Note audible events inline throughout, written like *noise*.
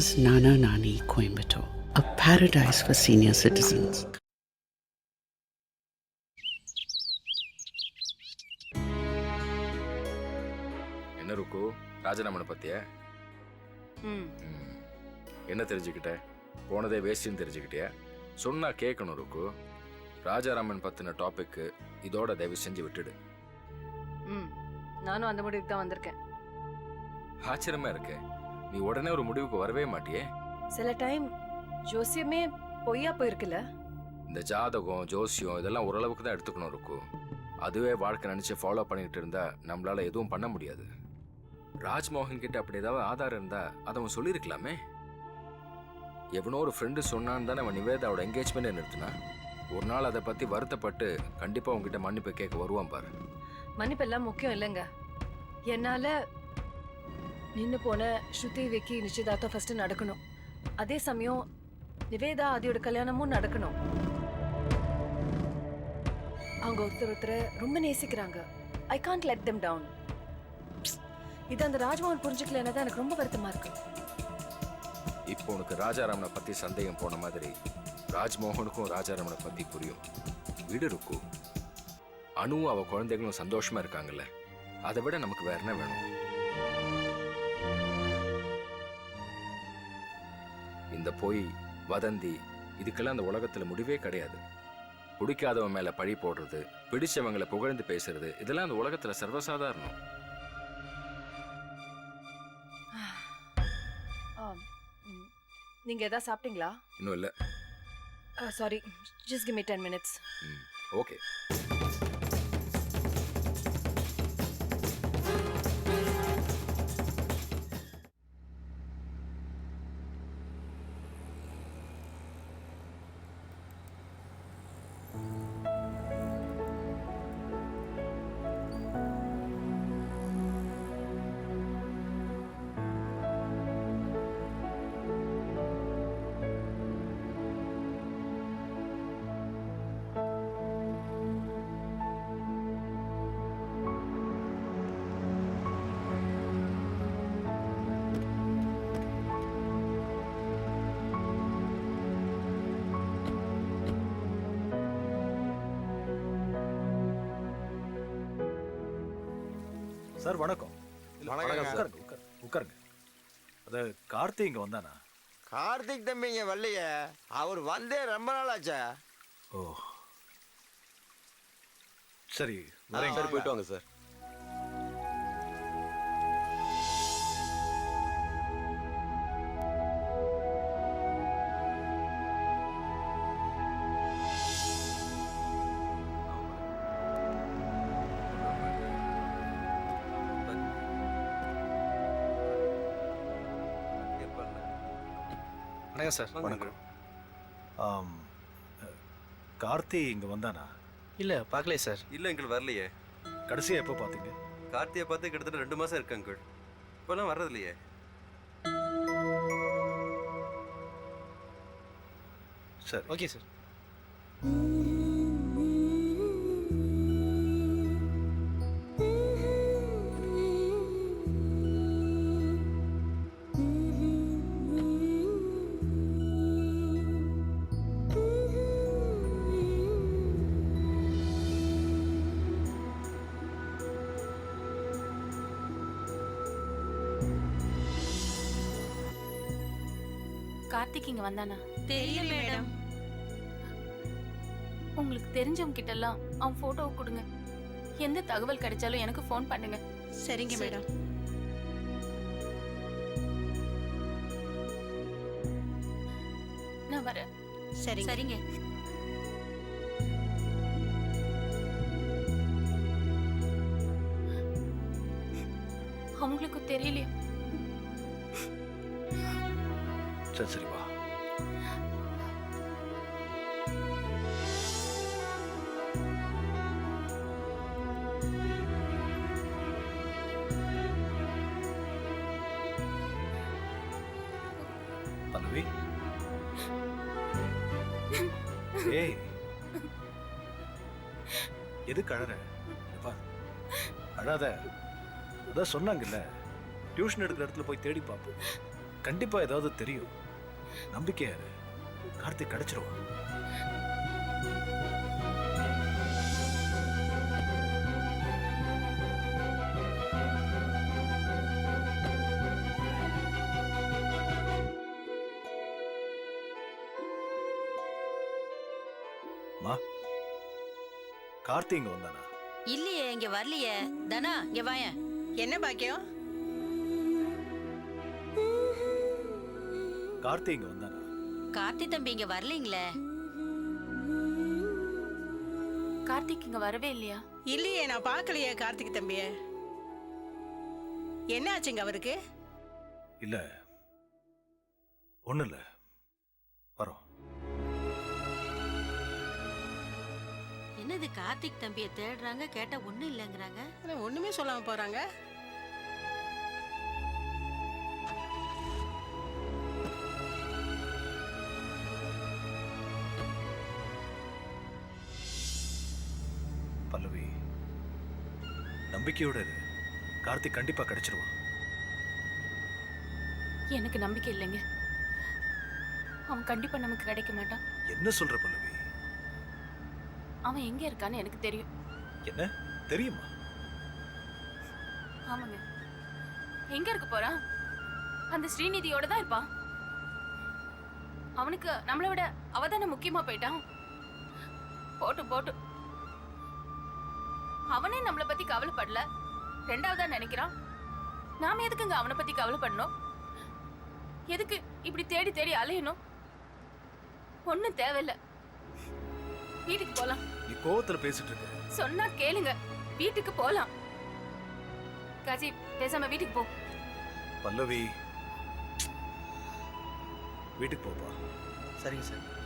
Nana's Nana Nani Coimbatore, a paradise for senior citizens. என்ன ருக்கு? ராஜராமனை பத்திய ம். என்ன தெரிஞ்சுக்கிட்ட? போனதே வேஸ்ட்னு தெரிஞ்சுக்கிட்டியா? சொன்னா கேட்கணும் ருக்கு. ராஜாராமன் பத்தின டாபிக்கு இதோட தயவு செஞ்சு விட்டுடு. ம். நானும் அந்த முடிவுக்கு தான் வந்திருக்கேன். ஆச்சரியமா இருக்கு. நீ உடனே ஒரு முடிவுக்கு வரவே மாட்டியே. சில டைம் ஜோசியமே பொய்யா போயிருக்குல்ல? இந்த ஜாதகம் ஜோசியம் இதெல்லாம் ஓரளவுக்கு தான் எடுத்துக்கணும் ருக்கு. அதுவே வாழ்க்கை நினைச்சு ஃபாலோ பண்ணிட்டு இருந்தா நம்மளால எதுவும் பண்ண முடியாது. ராஜ்மோகன் கிட்ட அப்படி ஏதாவது ஆதாரம் இருந்தா அதை அவன் சொல்லியிருக்கலாமே. எவனோ ஒரு ஃப்ரெண்டு சொன்னான்னு தானே அவன் நிவேதாவோட என்கேஜ்மெண்ட் நிறுத்தினா? ஒரு நாள் அதை பத்தி வருத்தப்பட்டு கண்டிப்பா உங்ககிட்ட மன்னிப்பு கேட்க வருவான் பாரு. மன்னிப்பு எல்லாம் முக்கியம் இல்லைங்க. என்னால நின்று போன ஸ்ருதி விக்கி நிச்சயதார்த்தம் ஃபர்ஸ்ட் நடக்கணும். அதே சமயம் நிவேதா ஆதியோட கல்யாணமும் நடக்கணும். அவங்க ஒருத்தர் ஒருத்தரை ரொம்ப நேசிக்கிறாங்க. I can't let them down இது அந்த ராஜ்மோகன் புரிஞ்சுக்கலன்னா தான் எனக்கு ரொம்ப வருத்தமா இருக்கு. இப்போ உனக்கு ராஜாராமனை பத்தி சந்தேகம் போன மாதிரி ராஜ்மோகனுக்கும் ராஜாராமனை பத்தி புரியும். விடு இருக்கும் அணுவும் அவ குழந்தைகளும் சந்தோஷமா இருக்காங்கல்ல. அதை விட நமக்கு வேற என்ன வேணும்? இந்த பொய் வதந்தி இதுக்கெல்லாம் அந்த உலகத்துல முடிவே கிடையாது. பிடிக்காதவன் மேல பழி போடுறது பிடிச்சவங்களை புகழ்ந்து பேசுறது இதெல்லாம் அந்த உலகத்துல சர்வசாதாரணம். நீங்க எதாவது சாப்பிட்டீங்களா? இன்னும் இல்ல. Sorry just give me ten minutes okay sir வணக்கம். வணக்கம் சார். உட்காருங்க உட்காருங்க. உட்காருங்க அது கார்த்தி இங்க வந்தானா? கார்த்திக் தம்பிங்க வரலையே. அவர் வந்தே ரொம்ப நாள் ஆச்சே ஓ. சரி. வரேங்க சரி, போயிட்டு வாங்க சார். வணக்கம் சார். வணக்கம். ஆம், கார்த்தி இங்க வந்தானா? இல்ல பார்க்கலையே சார். இல்ல அங்கிள் வரலையே. கடைசியா எப்போ பாத்தீங்க? கார்த்தியை பார்த்து கிட்டத்தட்ட ரெண்டு மாசம் இருக்கு அங்கிள். இப்பெல்லாம் வர்றது இல்லையே சரி. Okay sir. கார்த்திக் இங்க வந்தானா? தெரியல மேடம். உங்களுக்கு தெரிஞ்சவங்க கிட்ட எல்லாம் அவன் போட்டோவை கொடுங்க. எந்த தகவல் கிடைச்சாலும் எனக்கு ஃபோன் பண்ணுங்க. சரிங்க சரி. மேடம். நான் வரேன். சரிங்க. சரிங்க. அவங்களுக்கு தெரியலையா. சரி சரி வா ஏய். எதுக்கு அழற? இங்க அழாத. அதான் சொன்னாங்கல்ல. டியூஷன் எடுக்கிற இடத்துல போய் தேடி பார்ப்போம். கண்டிப்பா ஏதாவது தெரியும். நம்பிக்கையாரு கார்த்திக் கிடைச்சிருவான். மா. கார்த்தி இங்க வந்தானா? இல்லையே இங்க வரலையே. தனா இங்க வாயேன். என்ன பாக்கியம்? கார்த்தி இங்க வந்தானா? கார்த்தி தம்பி இங்க வரலீங்களே. கார்த்திக் இங்க வரவே இல்லையா? இல்லையே நான் பார்க்கலையே கார்த்திக் தம்பிய. என்ன ஆச்சுங்க அவருக்கு? இல்ல. ஒண்ணு இல்ல வரோம். என்னது கார்த்திக் தம்பிய தேடுறாங்க கேட்டா ஒண்ணும் இல்லைங்கிறாங்க? ஒண்ணுமே சொல்லாம போறாங்க. பல்லவி நம்பிக்கையோட இரு. கார்த்திக் கண்டிப்பா கிடைச்சிருவான் எனக்கு நம்பிக்கை இல்லைங்க. அவன் கண்டிப்பா நமக்கு கிடைக்க மாட்டான். என்ன சொல்ற பல்லவி? அவன் எங்க இருக்கான்னு எனக்கு தெரியும். என்ன? தெரியுமா? ஆமாங்க. எங்க இருக்க போறான் அந்த ஸ்ரீநிதியோட தான் இருப்பான் அவனுக்கு நம்மளை விட அவ தானே முக்கியமா போயிட்டான் போட்டு போட்டு. அவனே நம்மளை பத்தி கவலைப்படல. ரெண்டாவதா நினைக்கிறான் நாம எதுக்குங்க அவனை பத்தி கவலைப்படணும்? எதுக்கு இப்படி தேடி தேடி அலையணும்? ஒண்ணும் தேவையில்ல. வீட்டுக்கு போலாம். நீ கோவத்துல பேசிட்டு இருக்க. சொன்னா கேளுங்க. வீட்டுக்கு போலாம். காஜி பேசாம வீட்டுக்கு போ. பல்லவி. வீட்டுக்கு போப்பா. சரிங்க சார்.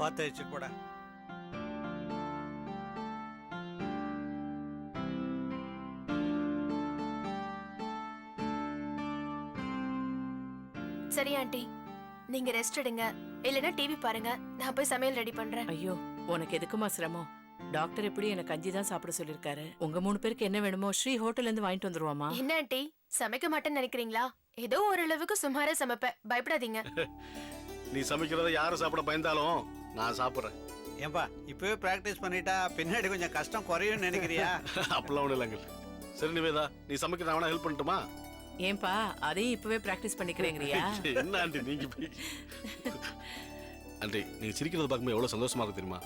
பார்த்து வச்சுட்டு போடா சரி ஆண்டி. நீங்க ரெஸ்ட் எடுங்க. இல்லைன்னா டிவி பாருங்க. நான் போய் சமையல் ரெடி பண்றேன். ஐயோ உனக்கு எதுக்குமா சிரமம்? டாக்டர் எப்படி எனக்கு கஞ்சி தான் சாப்பிட சொல்லிருக்காரு உங்க மூணு பேருக்கு என்ன வேணுமோ ஸ்ரீ ஹோட்டல்ல இருந்து வாங்கிட்டு வந்துருவாமா? என்ன ஆண்டி? சமைக்க மாட்டேன்னு நினைக்கிறீங்களா? ஏதோ ஓரளவுக்கு சுமாரா சமைப்பேன். பயப்படாதீங்க. *laughs* நீ சமைக்கிறத யாரும் சாப்பிட பயந்தாலும் நான் சாப்பிட்றேன். ஏன்பா இப்பவே பிராக்டிஸ் பண்ணிட்டா பின்னாடி கொஞ்சம் கஷ்டம் குறையும்னு நினைக்கிறியா? *laughs* அப்பெல்லாம் ஒன்றும் இல்லைங்க. சரி நிவேதா நீ சமைக்கிற அவனா ஹெல்ப் பண்ணட்டுமா? ஏன்பா அதையும் இப்பவே பிராக்டிஸ் பண்ணிக்கிறேங்கறியா? *laughs* என்ன ஆண்டி நீங்க போய் ஆண்டி நீங்க சிரிக்கிறது பார்க்கும்போது எவ்வளவு சந்தோஷமா இருக்கு தெரியுமா?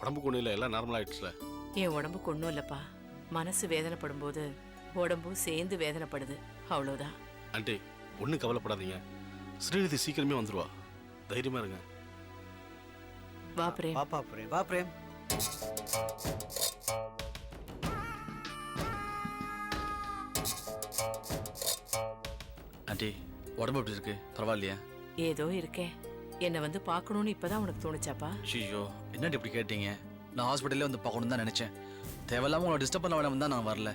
உடம்புக்கு ஒன்றும் இல்லை எல்லாம் நார்மல் ஆயிடுச்சுல. என் உடம்புக்கு ஒண்ணும் இல்லப்பா. மனசு வேதனைப்படும் போது உடம்பும் சேர்ந்து வேதனைப்படுது. அவ்வளவுதான். ஆண்டி ஒன்றும் கவலைப்படாதீங்க. ஸ்ரீநிதி சீக்கிரமே வந்துருவா. தைரியமா இருங்க. வா பிரேம். பாப்பா பிரேம். வா பிரேம். ஆண்டி உடம்பு எப்படி இருக்கு? பரவாயில்லையா? ஏதோ இருக்கேன் என்னை வந்து பார்க்கணும்னு இப்பதான் உனக்கு தோணுச்சாப்பா? ஐயோ என்னடி இப்படி கேட்டீங்க? நான் ஹாஸ்பிட்டல்லே வந்து பார்க்கணும் தான் நினைச்சேன். தேவையில்லாம உங்களை டிஸ்டர்ப் பண்ண வேணாம் தான் நான் வரல.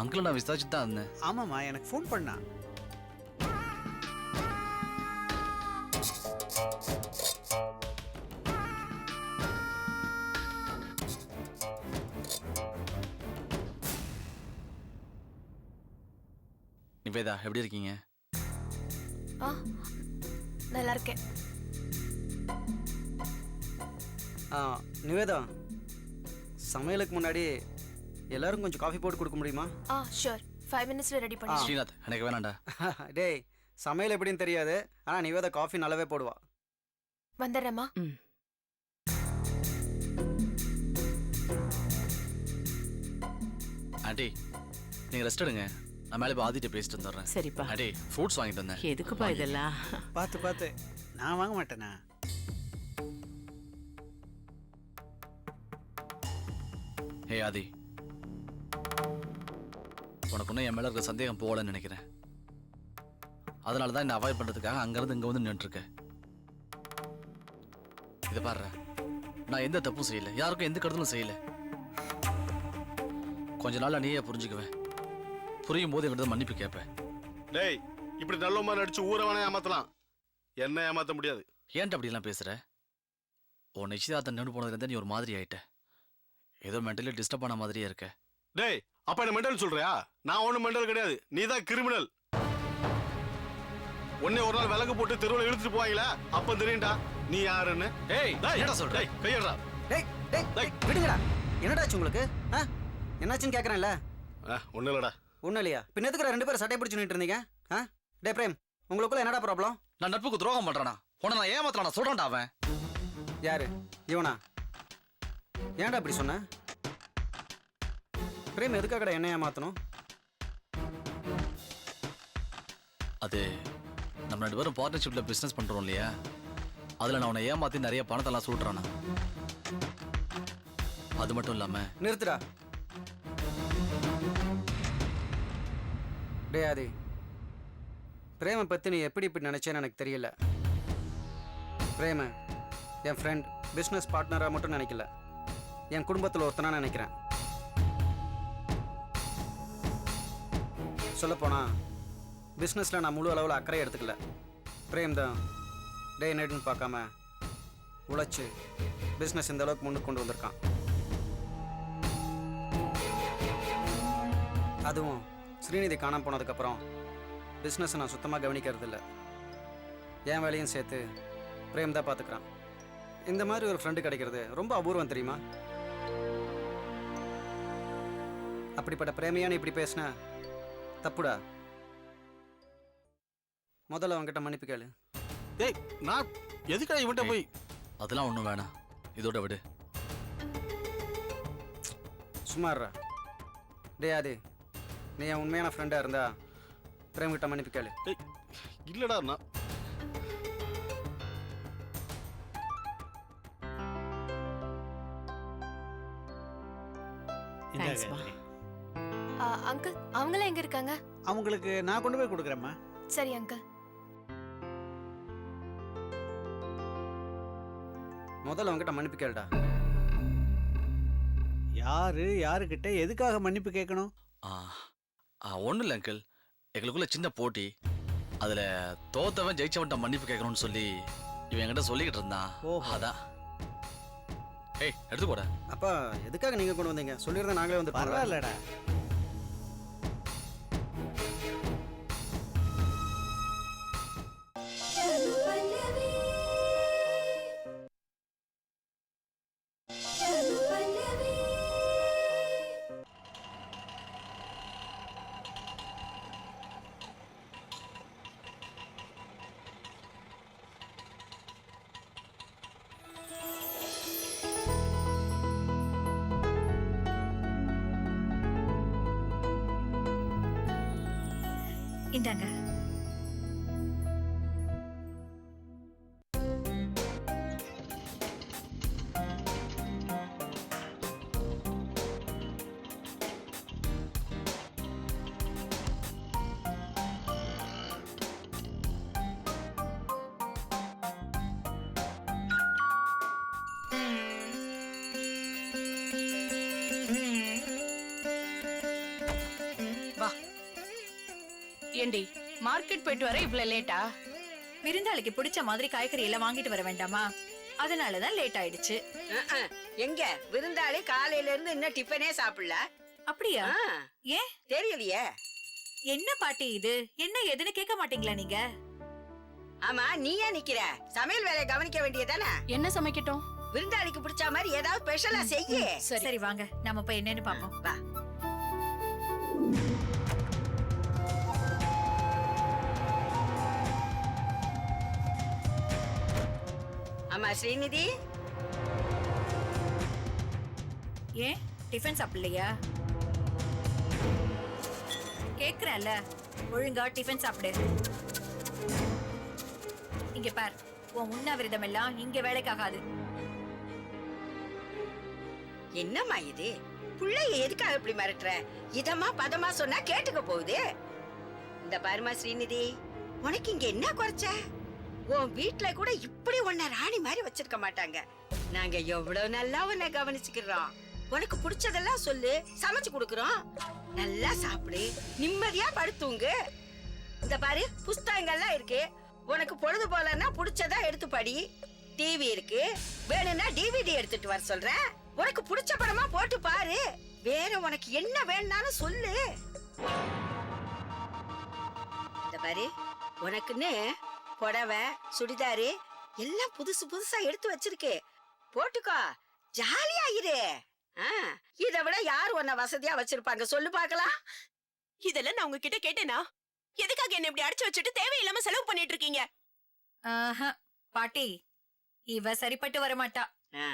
அங்கிள் நான் விசாரிச்சுட்டு தான் இருந்தேன் ஆமாம்மா எனக்கு ஃபோன் பண்ணா. எப்படி இருக்கீங்க? ஆ நல்லா இருக்கேன். ஆ நிவேதா சமையலுக்கு முன்னாடி எல்லாரும் கொஞ்சம் காஃபி போட்டு கொடுக்க முடியுமா? ஆ ஷூர் ஃபைவ் மினிட்ஸ்ல ரெடி பண்ணி ஸ்ரீநாத் எனக்கு வேணாண்டா *laughs* டேய் சமையல் எப்படின்னு தெரியாது. ஆனால் நிவேதா காஃபி நல்லாவே போடுவா. வந்துடுறேம்மா. ஆண்டி நீங்க ரெஸ்ட் எடுங்க. நான் மேலே போய் ஆதிட்ட பேசிட்டு வந்துடுறேன். சரிப்பா. ஆண்டி ஃப்ரூட்ஸ் வாங்கிட்டு வந்தேன். எதுக்குப்பா இதெல்லாம்? பார்த்து பார்த்து. நான் வாங்க மாட்டேனா? ஹே ஆதி. உனக்கு இன்னும் என் மேல இருக்க சந்தேகம் போகலன்னு நினைக்கிறேன். அதனால தான் என்ன அவாய்ட் பண்ணுறதுக்காக அங்கேருந்து இங்கே வந்து நின்றுருக்கேன் இதை பாரு நான் எந்த தப்பும் செய்யல. யாருக்கும் எந்த கருத்தும் செய்யல. கொஞ்ச நாள்ல நீயே புரிஞ்சுக்குவேன். புரியும் போது என்கிட்ட மன்னிப்பு கேட்பேன் டேய் இப்படி நல்ல நடிச்சு ஊரை வேணா ஏமாத்தலாம். என்ன ஏமாத்த முடியாது. ஏன்ட்ட அப்படிலாம் பேசுற? உன் நிச்சயதார்த்தம் நின்று போனதுலேருந்து நீ ஒரு மாதிரி ஆயிட்ட. ஏதோ மென்டலி டிஸ்டர்ப் ஆன மாதிரியே இருக்க. டேய் அப்ப என்ன மெண்டல் சொல்றியா? நான் ஒண்ணும் மெண்டல் கிடையாது. நீ தான் கிரிமினல் உன்னை ஒரு நாள் விலகு போட்டு தெருவில் இழுத்துட்டு போவாங்களா அப்ப தெரியும்டா நீ யாருன்னு. ஏய் டேய், என்னடா சொல்ற? டேய் கையடா டேய் டேய் டேய். விடுங்கடா. என்னடாச்சு உங்களுக்கு? ஆ? என்னாச்சுன்னு கேட்குறேன்ல ஒண்ணு இல்லடா. ஒன்றும் இல்லையா பின்ன எதுக்குடா ரெண்டு பேரும் சட்டை பிடிச்சு நின்னுட்டு இருந்தீங்க? ஆ? டே பிரேம் உங்களுக்குள்ள என்னடா ப்ராப்ளம் நான் நட்புக்கு துரோகம் பண்றானா? உன்னை நான் ஏமாத்தலாம் சொல்றேன்டா அவன். யாரு? இவனா? ஏன்டா இப்படி சொன்ன? பிரேம் எதுக்காகடா என்ன ஏமாத்தணும்? அது நம்ம ரெண்டு பேரும் பார்ட்னர்ஷிப்ல பிசினஸ் பண்றோம் இல்லையா? அதுல நான் உன்னை ஏமாத்தி நிறைய பணத்தெல்லாம் சுட்டுறானா? அது மட்டும் இல்லாம நிறுத்துடா. டே ஆதி. பிரேமை பற்றி நீ எப்படி இப்படி நினச்சேன்னு எனக்கு தெரியல. பிரேம என் ஃப்ரெண்ட் பிஸ்னஸ் பார்ட்னராக மட்டும் நினைக்கல. என் குடும்பத்தில் ஒருத்தனாக நினைக்கிறேன். சொல்லப்போனால் பிஸ்னஸில் நான் முழு அளவில் அக்கறை எடுத்துக்கல. பிரேம் தான் டே நைட்னு பார்க்காம உழைச்சி பிஸ்னஸ் இந்த அளவுக்கு முன்னுக்கு கொண்டு வந்திருக்கான். அதுவும் ஸ்ரீநிதி காணாம போனதுக்கப்புறம் பிஸ்னஸை நான் சுத்தமாக கவனிக்கிறது இல்ல என் வேலையும் சேர்த்து பிரேம் தான் பார்த்துக்கிறான் இந்த மாதிரி ஒரு ஃப்ரெண்டு கிடைக்கிறது ரொம்ப அபூர்வம் தெரியுமா? அப்படிப்பட்ட பிரேமையா நீ இப்படி பேசின தப்புடா? முதல்ல அவன்கிட்ட மன்னிப்பு கேளு. டேய் நான் எதுக்கடா இவன்ட்ட போய்? அதெல்லாம் ஒன்றும் வேணாம். இதோட விடு. சுமார்ரா டே ஆதி. நீ என் உண்மையான ஃப்ரெண்டாக இருந்தா பிரேம் கிட்ட மன்னிப்பு கேளு. டேய் இல்லடா நான் தேங்க்ஸ்மா அங்கிள் அவங்களாம் எங்க இருக்காங்க? அவங்களுக்கு நான் கொண்டு போய் கொடுக்குறேம்மா. சரி அங்கிள் முதல்ல அவன்கிட்ட மன்னிப்பு கேளுடா. யாரு யாருக்கிட்ட எதுக்காக மன்னிப்பு கேட்கணும்? ஒன்றும் இல்லை அங்கிள் எங்களுக்குள்ள சின்ன போட்டி. அதில் தோத்தவன் ஜெயிச்சவன்ட்ட மன்னிப்பு கேட்கணும்னு சொல்லி இவன் என்கிட்ட சொல்லிக்கிட்டு இருந்தான். ஓஹோ. அதான். ஏய் எடுத்து போட. அப்பா எதுக்காக நீங்க கொண்டு வந்தீங்க? சொல்லியிருந்தா நாங்களே வந்து பரவாயில்லடா. இந்தாங்க. ஏண்டி? மார்க்கெட் போயிட்டு வர இவ்வளவு லேட்டா விருந்தாளிக்கு பிடிச்ச மாதிரி காய்கறி எல்லாம் வாங்கிட்டு வர வேண்டாமா? அதனாலதான் லேட் ஆயிடுச்சு. எங்க? விருந்தாளி காலையில இருந்து இன்னும் டிஃபனே சாப்பிடல. அப்படியா? ஏன்? தெரியலையே. என்ன பாட்டி இது? என்ன எதுன்னு கேட்க மாட்டீங்களா நீங்க? ஆமா நீ ஏன் நிக்கிற? சமையல் வேலையை கவனிக்க வேண்டியதானே என்ன சமைக்கட்டும்? விருந்தாளிக்கு பிடிச்ச மாதிரி ஏதாவது ஸ்பெஷலா செய்ய. சரி. வாங்க. நம்ம போய் என்னன்னு பாப்போம் வா. ஸ்ரீநிதி? ஏன்? டிஃபன் சாப்பிடலையா? கேக்குறேன்ல. ஒழுங்கா டிஃபன் சாப்பிடு. இங்க பார் உன் உண்ணாவிரதம் எல்லாம் இங்க வேலைக்காகாது. என்னம்மா இது? பிள்ளைய எதுக்காக இப்படி மிரட்டுற? இதமா பதமா சொன்னா கேட்டுக்க போகுது. இந்த பாருமா ஸ்ரீநிதி உனக்கு இங்க என்ன குறைச்ச? உன் வீட்ல கூட இப்படி உன்னை ராணி மாதிரி வச்சிருக்க மாட்டாங்க. நாங்க எவ்வளவு நல்லா உன்னை கவனிச்சுக்கிறோம். உனக்கு பிடிச்சதெல்லாம் சொல்லு சமைச்சு கொடுக்கறோம். நல்லா சாப்பிடு நிம்மதியா படுத்துங்க. இந்த பாரு புஸ்தகங்கள்லாம் இருக்கு. உனக்கு பொழுது போலன்னா பிடிச்சதா எடுத்து படி. டிவி இருக்கு. வேணும்னா டிவிடி எடுத்துட்டு வர சொல்றேன் உனக்கு பிடிச்ச படமா போட்டு பாரு. வேற உனக்கு என்ன வேணும்னாலும் சொல்லு. இந்த பாரு உனக்குன்னு புடவை சுடிதாரு எல்லாம் புதுசு புதுசா எடுத்து வச்சிருக்கு. போட்டுக்கோ. ஜாலியா இரு. ஆ, இதை விட யார் உன்னை வசதியா வச்சிருப்பாங்க? சொல்லு பார்க்கலாம். இதெல்லாம் நான் உங்ககிட்ட கேட்டேனா? எதுக்காக என்ன இப்படி அடைச்சு வச்சுட்டு தேவையில்லாம செலவு பண்ணிட்டு இருக்கீங்க? பாட்டி இவ சரிப்பட்டு வர மாட்டா ஆ,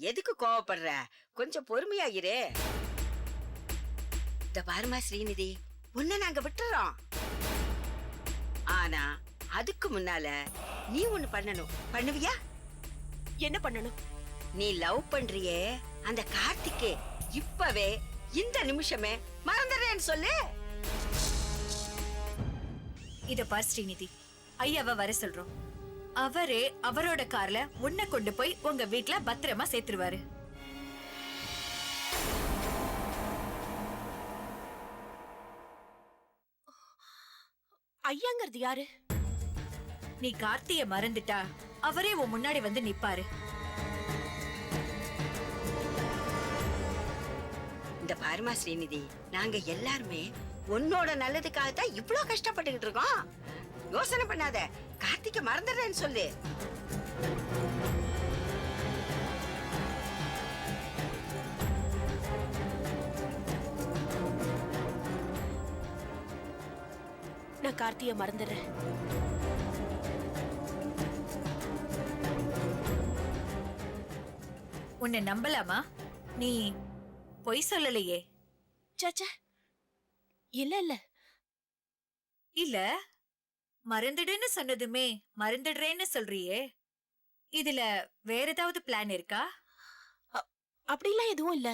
எதுக்கு கோவப்படுற? கொஞ்சம் பொறுமையா இரு. இந்த பாருமா ஸ்ரீநிதி உன்னை நாங்க விட்டுறோம். ஆனா அதுக்கு முன்னால நீ ஒண்ணு பண்ணணும். பண்ணுவியா? என்ன பண்ணணும்? நீ லவ் பண்றியே அந்த கார்த்திக்கு. இப்பவே இந்த நிமிஷமே மறந்துடுறேன்னு சொல்லு. இத பார் ஸ்ரீநிதி. ஐயாவ வர சொல்றோம். அவரே அவரோட கார்ல உன்னை கொண்டு போய் உங்க வீட்ல பத்திரமா சேர்த்துருவாரு. ஐயாங்கிறது யாரு? நீ கார்த்திய மறந்துட்டா? அவரே உன் முன்னாடி வந்து நிப்பாரு. இந்த பாருமா ஸ்ரீநிதி நாங்க எல்லாருமே உன்னோட நல்லதுக்காக தான் இவ்ளோ கஷ்டப்பட்டுக்கிட்டு இருக்கோம். யோசனை பண்ணாத கார்த்திக்க மறந்துடுறேன்னு சொல்லு. நான் கார்த்திய மறந்துடுறேன். உன்னை நம்பலாமா? நீ பொய் சொல்லலையே. சச்சா. இல்ல இல்ல. இல்ல மறந்துடுன்னு சொன்னதுமே மறந்துடுறேன்னு சொல்றியே. இதுல வேற ஏதாவது பிளான் இருக்கா அப்படிலாம் எதுவும் இல்ல.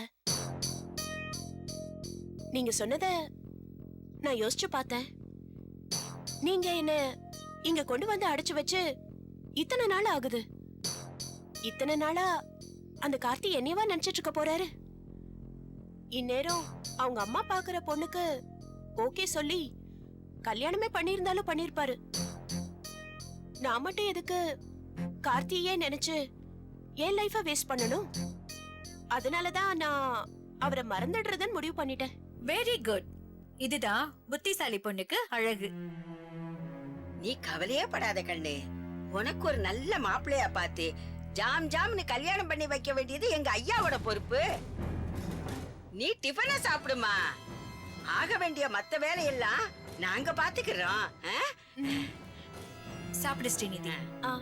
நீங்க சொன்னத நான் யோசிச்சு பார்த்தேன். நீங்க என்ன இங்க கொண்டு வந்து அடைச்சு வச்சு இத்தனை நாள் ஆகுது? இத்தனை நாளா அந்த கார்த்தி என்னையவா நினைச்சிட்டு இருக்க போறாரு? இந்நேரம் அவங்க அம்மா பாக்குற பொண்ணுக்கு ஓகே சொல்லி கல்யாணமே பண்ணியிருந்தாலும் பண்ணிருப்பாரு நான் மட்டும் எதுக்கு கார்த்தியே நினைச்சு என் லைஃப வேஸ்ட் பண்ணணும்? அதனாலதான் நான் அவரை மறந்துடுறதுன்னு முடிவு பண்ணிட்டேன். வெரி குட் இதுதான் புத்திசாலி பொண்ணுக்கு அழகு. நீ கவலையே படாத கண்ணு. உனக்கு ஒரு நல்ல மாப்பிள்ளையா பார்த்து ஜாம் ஜாம்னு கல்யாணம் பண்ணி வைக்க வேண்டியது எங்க ஐயாவோட பொறுப்பு. நீ டிஃபனை சாப்பிடுமா? ஆக வேண்டிய மத்த வேலையெல்லாம் நாங்க பாத்துக்கிறோம்? சாப்பிடு ஸ்ரீநிதி. ஆ.